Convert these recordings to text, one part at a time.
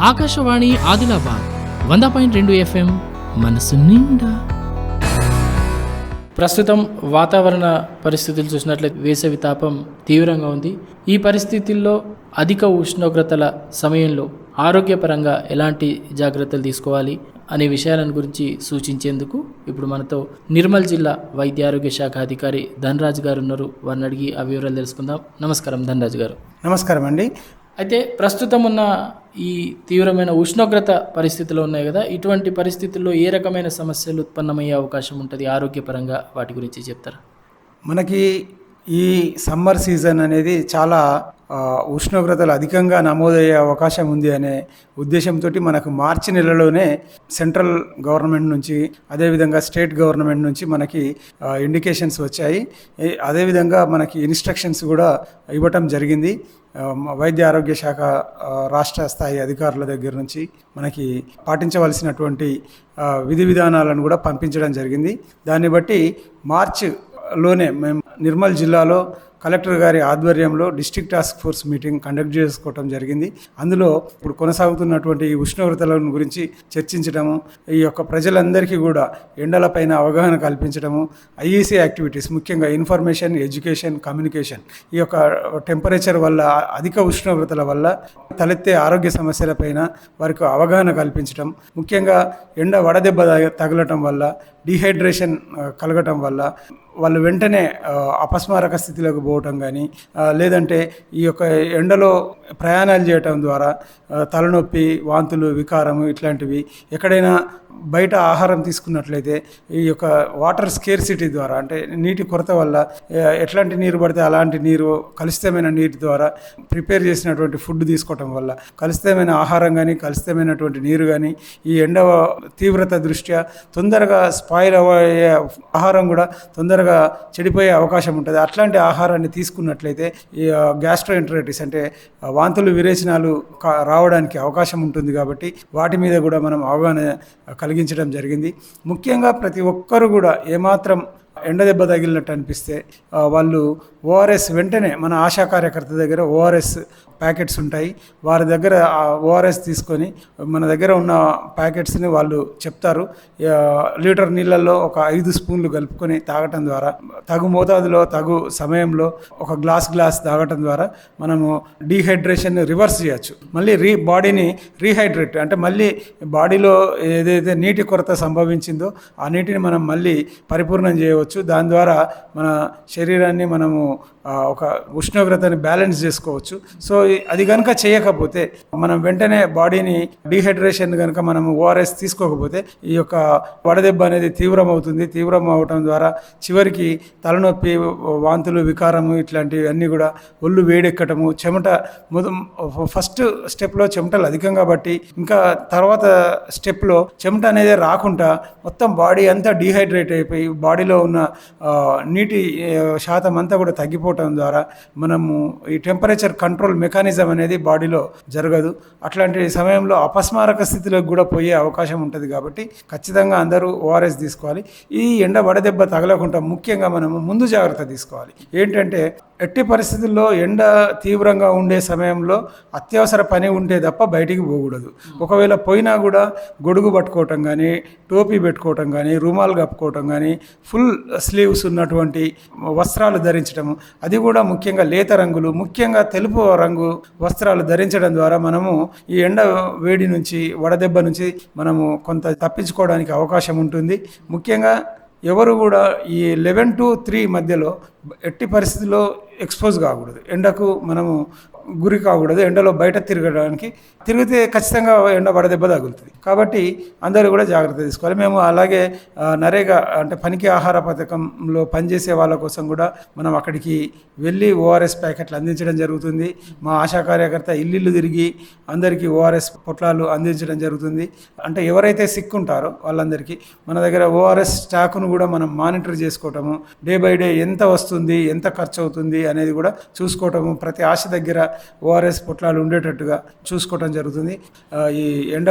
ఆకాశవాణి ఆదిలాబాద్ వంద పాయింట్ రెండు ఎఫ్ఎం మనసు నిండా. ప్రస్తుతం వాతావరణ పరిస్థితులు చూసినట్లయితే వేసవి తాపం తీవ్రంగా ఉంది. ఈ పరిస్థితుల్లో అధిక ఉష్ణోగ్రతల సమయంలో ఆరోగ్యపరంగా ఎలాంటి జాగ్రత్తలు తీసుకోవాలి అనే విషయాలను గురించి సూచించేందుకు ఇప్పుడు మనతో నిర్మల్ జిల్లా వైద్య ఆరోగ్య శాఖ అధికారి ధనరాజ్ గారు ఉన్నారు. వారిని అడిగి ఆ వివరాలు తెలుసుకుందాం. నమస్కారం ధనరాజ్ గారు. నమస్కారం అండి. అయితే ప్రస్తుతం ఉన్న ఈ తీవ్రమైన ఉష్ణోగ్రత పరిస్థితులు ఉన్నాయి కదా ఇటువంటి పరిస్థితుల్లో ఏ రకమైన సమస్యలు ఉత్పన్నమయ్యే అవకాశం ఉంటుంది? ఆరోగ్యపరంగా వాటి గురించి చెప్తారా? మనకి ఈ సమ్మర్ సీజన్ అనేది చాలా ఉష్ణోగ్రతలు అధికంగా నమోదయ్యే అవకాశం ఉంది అనే ఉద్దేశంతో మనకు మార్చి నెలలోనే సెంట్రల్ గవర్నమెంట్ నుంచి అదేవిధంగా స్టేట్ గవర్నమెంట్ నుంచి మనకి ఇండికేషన్స్ వచ్చాయి. అదేవిధంగా మనకి ఇన్స్ట్రక్షన్స్ కూడా ఇవ్వటం జరిగింది. వైద్య ఆరోగ్య శాఖ రాష్ట్ర స్థాయి అధికారుల దగ్గర నుంచి మనకి పాటించవలసినటువంటి విధి విధానాలను కూడా పంపించడం జరిగింది. దాన్ని బట్టి మార్చ్లోనే మేము నిర్మల్ జిల్లాలో కలెక్టర్ గారి ఆధ్వర్యంలో district task force meeting conduct చేసుకోవడం జరిగింది. అందులో ఇప్పుడు కొనసాగుతున్నటువంటి ఈ ఉష్ణోగ్రతల గురించి చర్చించడము ఈ యొక్క ప్రజలందరికీ కూడా ఎండలపైన అవగాహన కల్పించడము ఐఈసీ యాక్టివిటీస్ ముఖ్యంగా ఇన్ఫర్మేషన్ ఎడ్యుకేషన్ కమ్యూనికేషన్ ఈ యొక్క టెంపరేచర్ వల్ల అధిక ఉష్ణోగ్రతల వల్ల తలెత్తే ఆరోగ్య సమస్యలపైన వారికి అవగాహన కల్పించడం ముఖ్యంగా ఎండ వడదెబ్బ తగ- తగలటం వల్ల డిహైడ్రేషన్ కలగటం వల్ల వాళ్ళు వెంటనే అపస్మారక స్థితిలోకి పోవటం కానీ లేదంటే ఈ యొక్క ఎండలో ప్రయాణాలు చేయటం ద్వారా తలనొప్పి వాంతులు వికారము ఇట్లాంటివి ఎక్కడైనా బయట ఆహారం తీసుకున్నట్లయితే ఈ యొక్క వాటర్ స్కేర్సిటీ ద్వారా అంటే నీటి కొరత వల్ల ఎట్లాంటి నీరు పడితే అలాంటి నీరు కలుషితమైన నీటి ద్వారా ప్రిపేర్ చేసినటువంటి ఫుడ్ తీసుకోవటం వల్ల కలుషితమైన ఆహారం కానీ కలుషితమైనటువంటి నీరు కానీ ఈ ఎండ తీవ్రత దృష్ట్యా తొందరగా స్పాయిల్ అయ్యే ఆహారం కూడా తొందరగా చెడిపోయే అవకాశం ఉంటుంది. అట్లాంటి ఆహారాన్ని తీసుకున్నట్లయితే ఈ గ్యాస్ట్రోఎంటరైటిస్ అంటే వాంతులు విరేచనాలు రావడానికి అవకాశం ఉంటుంది కాబట్టి వాటి మీద కూడా మనం అవగాహన కలిగించడం జరిగింది. ముఖ్యంగా ప్రతి ఒక్కరు కూడా ఏమాత్రం ఎండ దెబ్బ తగిలినట్టు అనిపిస్తే వాళ్ళు ఓఆర్ఎస్ వెంటనే మన ఆశా కార్యకర్త దగ్గర ఓఆర్ఎస్ ప్యాకెట్స్ ఉంటాయి. వారి దగ్గర ఓఆర్ఎస్ తీసుకొని మన దగ్గర ఉన్న ప్యాకెట్స్ని వాళ్ళు చెప్తారు. లీటర్ నీళ్ళల్లో ఒక ఐదు స్పూన్లు కలుపుకొని తాగటం ద్వారా తగు మోతాదులో తగు సమయంలో ఒక గ్లాస్ గ్లాస్ తాగటం ద్వారా మనము డీహైడ్రేషన్ రివర్స్ చేయొచ్చు. మళ్ళీ రీ బాడీని రీహైడ్రేట్ అంటే మళ్ళీ బాడీలో ఏదైతే నీటి కొరత సంభవించిందో ఆ నీటిని మనం మళ్ళీ పరిపూర్ణం చేయవచ్చు. దాని ద్వారా మన శరీరాన్ని మనము ఒక ఉష్ణోగ్రతని బ్యాలెన్స్ చేసుకోవచ్చు. సో అది కనుక చేయకపోతే మనం వెంటనే బాడీని డీహైడ్రేషన్ కనుక మనం ఓఆర్ఎస్ తీసుకోకపోతే ఈ యొక్క వడదెబ్బ అనేది తీవ్రం అవుతుంది తీవ్రం అవటం ద్వారా చివరికి తలనొప్పి వాంతులు వికారము ఇట్లాంటివి అన్నీ కూడా ఒళ్ళు వేడెక్కటము చెమట మొద ఫస్ట్ స్టెప్లో చెమటలు అధికంగా బట్టి ఇంకా తర్వాత స్టెప్లో చెమట అనేది రాకుండా మొత్తం బాడీ అంతా డీహైడ్రేట్ అయిపోయి బాడీలో ఉన్న నీటి శాతం అంతా కూడా తగ్గిపోవటం ద్వారా మనము ఈ టెంపరేచర్ కంట్రోల్ మెకానిజం అనేది బాడీలో జరగదు. అట్లాంటి సమయంలో అపస్మారక స్థితిలోకి కూడా పోయే అవకాశం ఉంటుంది కాబట్టి ఖచ్చితంగా అందరూ ఓఆర్ఎస్ తీసుకోవాలి. ఈ ఎండ వడదెబ్బ తగలకుండా ముఖ్యంగా మనము ముందు జాగ్రత్త తీసుకోవాలి. ఏంటంటే ఎట్టి పరిస్థితుల్లో ఎండ తీవ్రంగా ఉండే సమయంలో అత్యవసర పని ఉంటే తప్ప బయటికి పోకూడదు. ఒకవేళ పోయినా కూడా గొడుగు పట్టుకోవటం కానీ టోపీ పెట్టుకోవటం కానీ రుమాలు కప్పుకోవటం కానీ ఫుల్ స్లీవ్స్ ఉన్నటువంటి వస్త్రాలు ధరించడం అది కూడా ముఖ్యంగా లేత రంగులు ముఖ్యంగా తెలుపు రంగు వస్త్రాలు ధరించడం ద్వారా మనము ఈ ఎండ వేడి నుంచి వడదెబ్బ నుంచి మనము కొంత తప్పించుకోవడానికి అవకాశం ఉంటుంది. ముఖ్యంగా ఎవరు కూడా ఈ లెవెన్ టు త్రీ మధ్యలో ఎట్టి పరిస్థితుల్లో ఎక్స్పోజ్ కాకూడదు. ఎండకు మనము గురి కాకూడదు ఎండలో బయట తిరగడానికి. తిరిగితే ఖచ్చితంగా ఎండ వడదెబ్బ తగులుతుంది. కాబట్టి అందరూ కూడా జాగ్రత్త తీసుకోవాలి. మేము అలాగే నరేగా అంటే పనికి ఆహార పథకంలో పనిచేసే వాళ్ళ కోసం కూడా మనం అక్కడికి వెళ్ళి ఓఆర్ఎస్ ప్యాకెట్లు అందించడం జరుగుతుంది. మా ఆశా కార్యకర్త ఇల్లు తిరిగి అందరికీ ఓఆర్ఎస్ పొట్లాలు అందించడం జరుగుతుంది. అంటే ఎవరైతే సిక్ ఉంటారో వాళ్ళందరికీ మన దగ్గర ఓఆర్ఎస్ స్టాక్ను కూడా మనం మానిటర్ చేసుకోవటము డే బై డే ఎంత వస్తుంది ఎంత ఖర్చు అవుతుంది అనేది కూడా చూసుకోవటము ప్రతి ఆశ దగ్గర ఓఆర్ఎస్ పొట్లాలు ఉండేటట్టుగా చూసుకోవటం జరుగుతుంది. ఈ ఎండ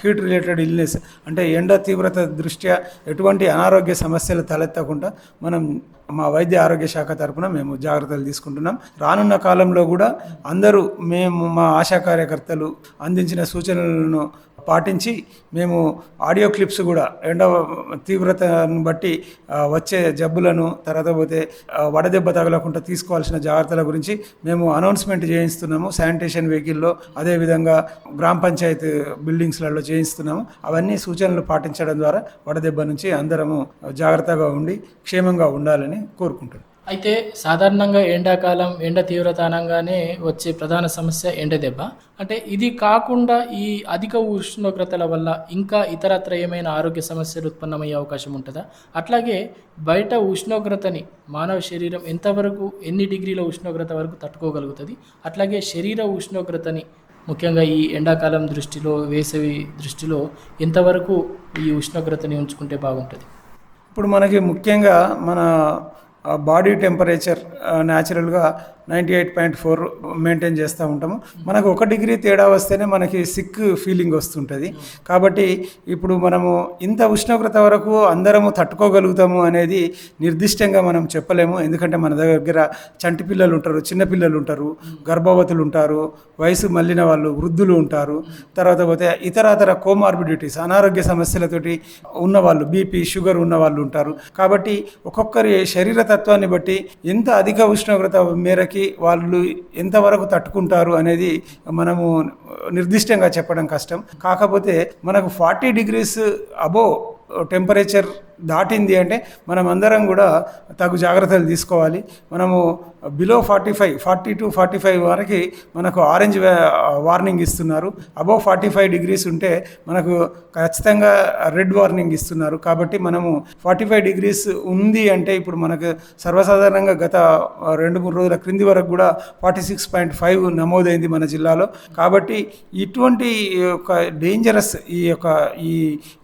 హీట్ రిలేటెడ్ ఇల్నెస్ అంటే ఎండ తీవ్రత దృష్ట్యా ఎటువంటి అనారోగ్య సమస్యలు తలెత్తకుండా మనం మా వైద్య ఆరోగ్య శాఖ తరఫున మేము జాగ్రత్తలు తీసుకుంటున్నాం. రానున్న కాలంలో కూడా అందరూ మేము మా ఆశా కార్యకర్తలు అందించిన సూచనలను పాటించి మేము ఆడియో క్లిప్స్ కూడా రెండవ తీవ్రతను బట్టి వచ్చే జబ్బులను తర్వాత పోతే వడదెబ్బ తగలకుండా తీసుకోవాల్సిన జాగ్రత్తల గురించి మేము అనౌన్స్మెంట్ చేయిస్తున్నాము. శానిటేషన్ వెహికల్లో అదేవిధంగా గ్రామ పంచాయతీ బిల్డింగ్స్లలో చేయిస్తున్నాము. అవన్నీ సూచనలు పాటించడం ద్వారా వడదెబ్బ నుంచి అందరము జాగ్రత్తగా ఉండి క్షేమంగా ఉండాలని కోరుకుంటున్నాం. అయితే సాధారణంగా ఎండాకాలం ఎండ తీవ్రత అనగానే వచ్చే ప్రధాన సమస్య ఎండ దెబ్బ. అంటే ఇది కాకుండా ఈ అధిక ఉష్ణోగ్రతల వల్ల ఇంకా ఇతరత్ర ఏమైనా ఆరోగ్య సమస్యలు ఉత్పన్నమయ్యే అవకాశం ఉంటుందా? అట్లాగే బయట ఉష్ణోగ్రతని మానవ శరీరం ఎంతవరకు ఎన్ని డిగ్రీల ఉష్ణోగ్రత వరకు తట్టుకోగలుగుతుంది? అట్లాగే శరీర ఉష్ణోగ్రతని ముఖ్యంగా ఈ ఎండాకాలం దృష్టిలో వేసవి దృష్టిలో ఎంతవరకు ఈ ఉష్ణోగ్రతని ఉంచుకుంటే బాగుంటుంది? ఇప్పుడు మనకి ముఖ్యంగా మన బాడీ టెంపరేచర్ న్యాచురల్గా ninety eight point four maintain చేస్తూ ఉంటాము. మనకు ఒక డిగ్రీ తేడా వస్తేనే మనకి సిక్ ఫీలింగ్ వస్తుంటుంది. కాబట్టి ఇప్పుడు మనము ఇంత ఉష్ణోగ్రత వరకు అందరము తట్టుకోగలుగుతాము అనేది నిర్దిష్టంగా మనం చెప్పలేము. ఎందుకంటే మన దగ్గర చంటి పిల్లలు ఉంటారు చిన్నపిల్లలు ఉంటారు గర్భవతులు ఉంటారు వయసు మళ్ళిన వాళ్ళు వృద్ధులు ఉంటారు. తర్వాత పోతే ఇతరతర కోమార్బిడిటీస్ అనారోగ్య సమస్యలతోటి ఉన్నవాళ్ళు బీపీ షుగర్ ఉన్న వాళ్ళు ఉంటారు. కాబట్టి ఒక్కొక్కరి శరీర తత్వాన్ని బట్టి ఎంత అధిక ఉష్ణోగ్రత మేరకి వాళ్ళు ఎంతవరకు తట్టుకుంటారు అనేది మనము నిర్దిష్టంగా చెప్పడం కష్టం. కాకపోతే మనకు ఫార్టీ డిగ్రీస్ అబో టెంపరేచర్ దాటింది అంటే మనం అందరం కూడా తగు జాగ్రత్తలు తీసుకోవాలి. మనము below forty five forty two forty five వరకు మనకు ఆరెంజ్ వార్నింగ్ ఇస్తున్నారు. అబోవ్ ఫార్టీ ఫైవ్ డిగ్రీస్ ఉంటే మనకు ఖచ్చితంగా రెడ్ వార్నింగ్ ఇస్తున్నారు. కాబట్టి మనము ఫార్టీ ఫైవ్ డిగ్రీస్ ఉంది అంటే ఇప్పుడు మనకు సర్వసాధారణంగా గత రెండు మూడు రోజుల క్రింది వరకు కూడా ఫార్టీ సిక్స్ పాయింట్ ఫైవ్ నమోదైంది మన జిల్లాలో. కాబట్టి ఇటువంటి యొక్క డేంజరస్ ఈ యొక్క ఈ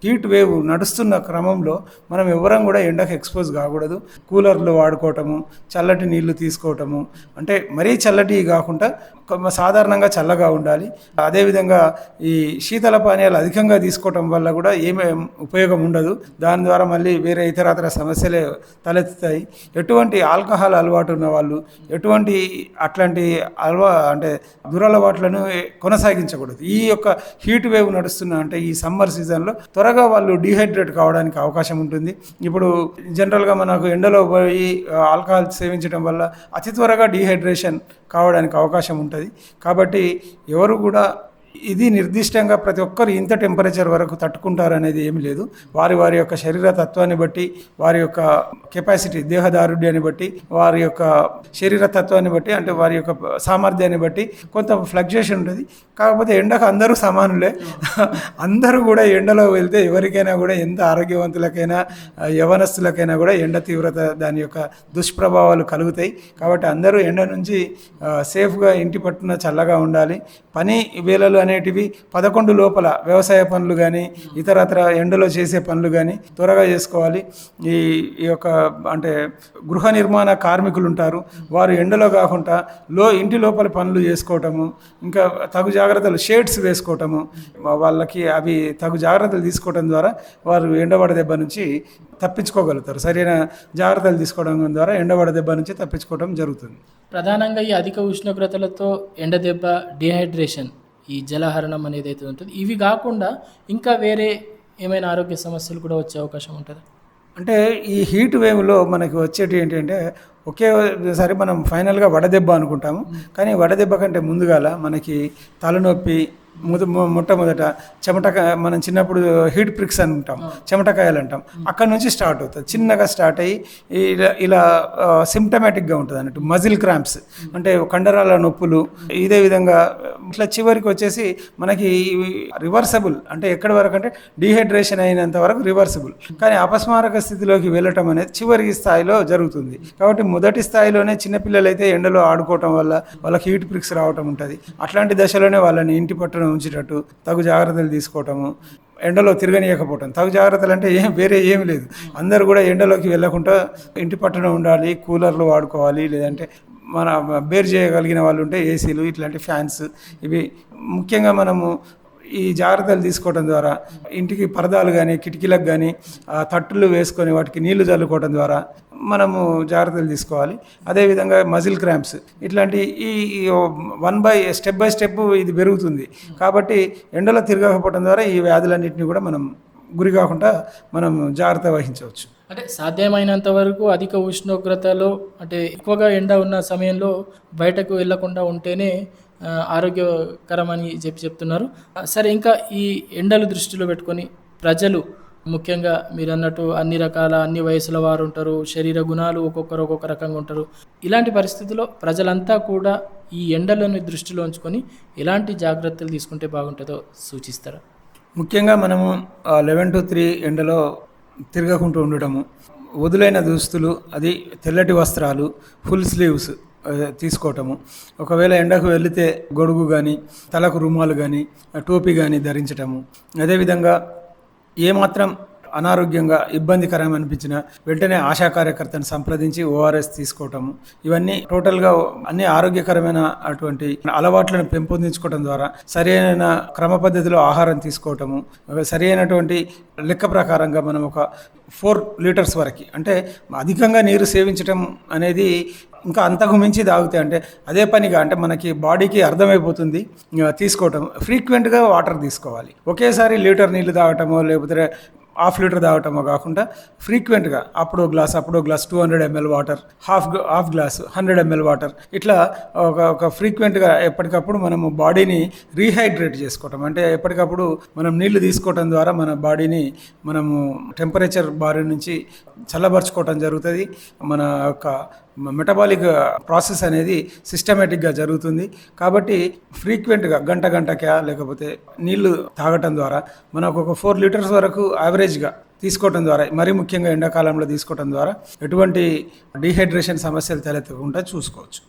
హీట్ వేవ్ నడుస్తున్న క్రమంలో మనం ఎవరం కూడా ఎండకు ఎక్స్పోజ్ కాకూడదు. కూలర్లు వాడుకోవటము చల్లటి నీళ్ళు తీసుకోవటము అంటే మరీ చల్లటి కాకుండా సాధారణంగా చల్లగా ఉండాలి. అదేవిధంగా ఈ శీతల పానీయాలు అధికంగా తీసుకోవటం వల్ల కూడా ఏమీ ఉపయోగం ఉండదు. దాని ద్వారా మళ్ళీ వేరే ఇతరతర సమస్యలే తలెత్తుతాయి. ఎటువంటి ఆల్కహాల్ అలవాటు ఉన్న వాళ్ళు ఎటువంటి అట్లాంటి అలవా అంటే దురలవాట్లను కొనసాగించకూడదు. ఈ యొక్క హీట్ వేవ్ నడుస్తున్న అంటే ఈ సమ్మర్ సీజన్లో త్వరగా వాళ్ళు డీహైడ్రేట్ కావడానికి అవకాశం ఉంటుంది. ఇప్పుడు జనరల్గా మనకు ఎండలో పోయి ఆల్కహాల్ సేవించడం వల్ల అతి త్వరగా డీహైడ్రేషన్ కావడానికి అవకాశం ఉంటుంది. కాబట్టి ఎవరు కూడా ఇది నిర్దిష్టంగా ప్రతి ఒక్కరు ఇంత టెంపరేచర్ వరకు తట్టుకుంటారు అనేది ఏమీ లేదు. వారి వారి యొక్క శరీర తత్వాన్ని బట్టి వారి యొక్క కెపాసిటీ దేహదారుడ్యాన్ని బట్టి వారి యొక్క శరీర తత్వాన్ని బట్టి అంటే వారి యొక్క సామర్థ్యాన్ని బట్టి కొంత ఫ్లక్చుయేషన్ ఉంటుంది. కాకపోతే ఎండకు అందరూ సమానులే. అందరూ కూడా ఎండలో వెళ్తే ఎవరికైనా కూడా ఎంత ఆరోగ్యవంతులకైనా యవనస్తులకైనా కూడా ఎండ తీవ్రత దాని యొక్క దుష్ప్రభావాలు కలుగుతాయి. కాబట్టి అందరూ ఎండ నుంచి సేఫ్గా ఇంటి పట్టున చల్లగా ఉండాలి. పని వేళలు అనేటివి పదకొండు లోపల వ్యవసాయ పనులు కానీ ఇతరత్ర ఎండలో చేసే పనులు కానీ త్వరగా చేసుకోవాలి. ఈ ఈ యొక్క అంటే గృహ నిర్మాణ కార్మికులు ఉంటారు. వారు ఎండలో కాకుండా లో ఇంటి లోపల పనులు చేసుకోవటము ఇంకా తగు జాగ్రత్తలు షేడ్స్ వేసుకోవటము వాళ్ళకి అవి తగు జాగ్రత్తలు తీసుకోవడం ద్వారా వారు ఎండబడ దెబ్బ నుంచి తప్పించుకోగలుగుతారు. సరైన జాగ్రత్తలు తీసుకోవడం ద్వారా ఎండబడ దెబ్బ నుంచి తప్పించుకోవడం జరుగుతుంది. ప్రధానంగా ఈ అధిక ఉష్ణోగ్రతలతో ఎండ దెబ్బ డిహైడ్రేషన్ ఈ జలహరణం అనేది అయితే ఉంటుంది. ఇవి కాకుండా ఇంకా వేరే ఏమైనా ఆరోగ్య సమస్యలు కూడా వచ్చే అవకాశం ఉంటుందా? అంటే ఈ హీట్ వేవ్లో మనకి వచ్చేటి ఏంటంటే ఒకేసారి మనం ఫైనల్గా వడదెబ్బ అనుకుంటాము. కానీ వడదెబ్బ కంటే ముందుగాల మనకి తలనొప్పి ముద మొట్టమొదట చెమటకాయ మనం చిన్నప్పుడు హీట్ ప్రిక్స్ అని ఉంటాం చెమటకాయలు అంటాం. అక్కడ నుంచి స్టార్ట్ అవుతుంది. చిన్నగా స్టార్ట్ అయ్యి ఇలా ఇలా సిమ్టమేటిక్గా ఉంటుంది అన్నట్టు. Muscle cramps. అంటే కండరాల నొప్పులు ఇదే విధంగా ఇట్లా చివరికి వచ్చేసి మనకి రివర్సబుల్. అంటే ఎక్కడి వరకు అంటే డీహైడ్రేషన్ అయినంత వరకు రివర్సబుల్. కానీ అపస్మారక స్థితిలోకి వెళ్ళటం అనేది చివరి స్థాయిలో జరుగుతుంది. కాబట్టి మొదటి స్థాయిలోనే చిన్నపిల్లలు అయితే ఎండలో ఆడుకోవటం వల్ల వాళ్ళకి హీట్ ప్రిక్స్ రావటం ఉంటుంది. అట్లాంటి దశలోనే వాళ్ళని ఇంటి పట్టున ఉంచేటట్టు తగు జాగ్రత్తలు తీసుకోవటము ఎండలో తిరగనీయకపోవటం. తగు జాగ్రత్తలు అంటే ఏం వేరే ఏమి లేదు. అందరూ కూడా ఎండలోకి వెళ్ళకుండా ఇంటి పట్టణ ఉండాలి కూలర్లు వాడుకోవాలి లేదంటే మన బేర్ చేయగలిగిన వాళ్ళు ఉంటే ఏసీలు ఇట్లాంటి ఫ్యాన్స్ ఇవి. ముఖ్యంగా మనము ఈ జాగ్రత్తలు తీసుకోవడం ద్వారా ఇంటికి పరదాలు కానీ కిటికీలకు కానీ తట్టులు వేసుకొని వాటికి నీళ్ళు చల్లుకోవడం ద్వారా మనము జాగ్రత్తలు తీసుకోవాలి. అదేవిధంగా మజిల్ క్రాంప్స్. ఇట్లాంటి ఈ one by step by step ఇది పెరుగుతుంది. కాబట్టి ఎండలో తిరగకపోవడం ద్వారా ఈ వ్యాధులన్నింటినీ కూడా మనం గురి కాకుండా మనం జాగ్రత్త వహించవచ్చు. అంటే సాధ్యమైనంత వరకు అధిక ఉష్ణోగ్రతలో అంటే ఎక్కువగా ఎండ ఉన్న సమయంలో బయటకు వెళ్ళకుండా ఉంటేనే ఆరోగ్యకరమని చెప్పి చెప్తున్నారు. సరే ఇంకా ఈ ఎండలు దృష్టిలో పెట్టుకొని ప్రజలు ముఖ్యంగా మీరు అన్నట్టు అన్ని రకాల అన్ని వయసుల వారు ఉంటారు శరీర గుణాలు ఒక్కొక్కరు ఒక్కొక్క రకంగా ఉంటారు. ఇలాంటి పరిస్థితుల్లో ప్రజలంతా కూడా ఈ ఎండలను దృష్టిలో ఉంచుకొని ఎలాంటి జాగ్రత్తలు తీసుకుంటే బాగుంటుందో సూచిస్తారా? ముఖ్యంగా మనము లెవెన్ టు త్రీ ఎండలో తిరగకుంటూ ఉండటము వదులైన దుస్తులు అది తెల్లటి వస్త్రాలు ఫుల్ స్లీవ్స్ తీసుకోవటము. ఒకవేళ ఎండకు వెళితే గొడుగు కానీ తలకు రుమాలు కానీ టోపీ కానీ ధరించటము. అదేవిధంగా ఏమాత్రం అనారోగ్యంగా ఇబ్బందికరం అనిపించిన వెంటనే ఆశా కార్యకర్తను సంప్రదించి ఓఆర్ఎస్ తీసుకోవటము. ఇవన్నీ టోటల్గా అన్ని ఆరోగ్యకరమైన అటువంటి అలవాట్లను పెంపొందించుకోవడం ద్వారా సరైన క్రమ పద్ధతిలో ఆహారం తీసుకోవటము. సరైనటువంటి లెక్క ప్రకారంగా మనం ఒక ఫోర్ లీటర్స్ వరకు అంటే అధికంగా నీరు సేవించటం అనేది ఇంకా అంతకు మించి తాగితే అంటే అదే పనిగా అంటే మనకి బాడీకి అర్థమైపోతుంది తీసుకోవటం. ఫ్రీక్వెంట్గా వాటర్ తీసుకోవాలి. ఒకేసారి లీటర్ నీళ్ళు తాగటమో లేకపోతే హాఫ్ లీటర్ తాగటమో కాకుండా ఫ్రీక్వెంట్గా అప్పుడో గ్లాస్ అప్పుడో glass two hundred ML water half half glass hundred ML water. ఇట్లా ఒక ఒక ఫ్రీక్వెంట్గా ఎప్పటికప్పుడు మనము బాడీని రీహైడ్రేట్ చేసుకోవటం. అంటే ఎప్పటికప్పుడు మనం నీళ్ళు తీసుకోవటం ద్వారా మన బాడీని మనము టెంపరేచర్ బారి నుంచి చల్లబరుచుకోవటం జరుగుతుంది. మన యొక్క మెటబాలిక్ ప్రాసెస్ అనేది సిస్టమేటిక్గా జరుగుతుంది. కాబట్టి ఫ్రీక్వెంట్గా గంట గంటకా లేకపోతే నీళ్ళు తాగటం ద్వారా మనకు ఒక ఫోర్ లీటర్స్ వరకు యావరేజ్గా తీసుకోవటం ద్వారా మరీ ముఖ్యంగా ఎండాకాలంలో తీసుకోవటం ద్వారా ఎటువంటి డీహైడ్రేషన్ సమస్యలు తలెత్తకుండా చూసుకోవచ్చు.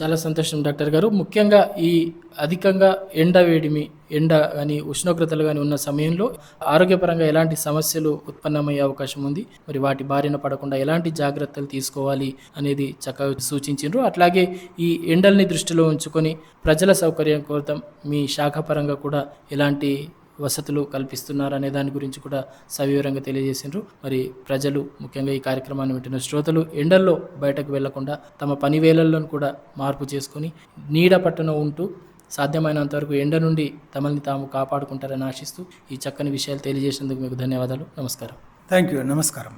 చాలా సంతోషం డాక్టర్ గారు. ముఖ్యంగా ఈ అధికంగా ఎండ వేడిమి ఎండ కానీ ఉష్ణోగ్రతలు కానీ ఉన్న సమయంలో ఆరోగ్యపరంగా ఎలాంటి సమస్యలు ఉత్పన్నమయ్యే అవకాశం ఉంది? మరి వాటి బారిన పడకుండా ఎలాంటి జాగ్రత్తలు తీసుకోవాలి అనేది చక్కగా సూచించారు అట్లాగే ఈ ఎండల్ని దృష్టిలో ఉంచుకొని ప్రజల సౌకర్యం కోసం మీ శాఖ పరంగా కూడా ఎలాంటి వసతులు కల్పిస్తున్నారు అనే దాని గురించి కూడా సవివరంగా తెలియజేసిండ్రు. మరి ప్రజలు ముఖ్యంగా ఈ కార్యక్రమాన్ని వింటున్న శ్రోతలు ఎండల్లో బయటకు వెళ్ళకుండా తమ పని వేళల్లో కూడా మార్పు చేసుకొని నీడ పట్టున ఉంటూ సాధ్యమైనంత వరకు ఎండ నుండి తమల్ని తాము కాపాడుకుంటారని ఆశిస్తూ ఈ చక్కని విషయాలు తెలియజేసినందుకు మీకు ధన్యవాదాలు. నమస్కారం. థ్యాంక్ యూ నమస్కారం.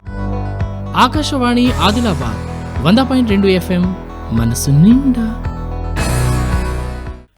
ఆకాశవాణి ఆదిలాబాద్ వంద పాయింట్ రెండు ఎఫ్ఎం మనసు నిండా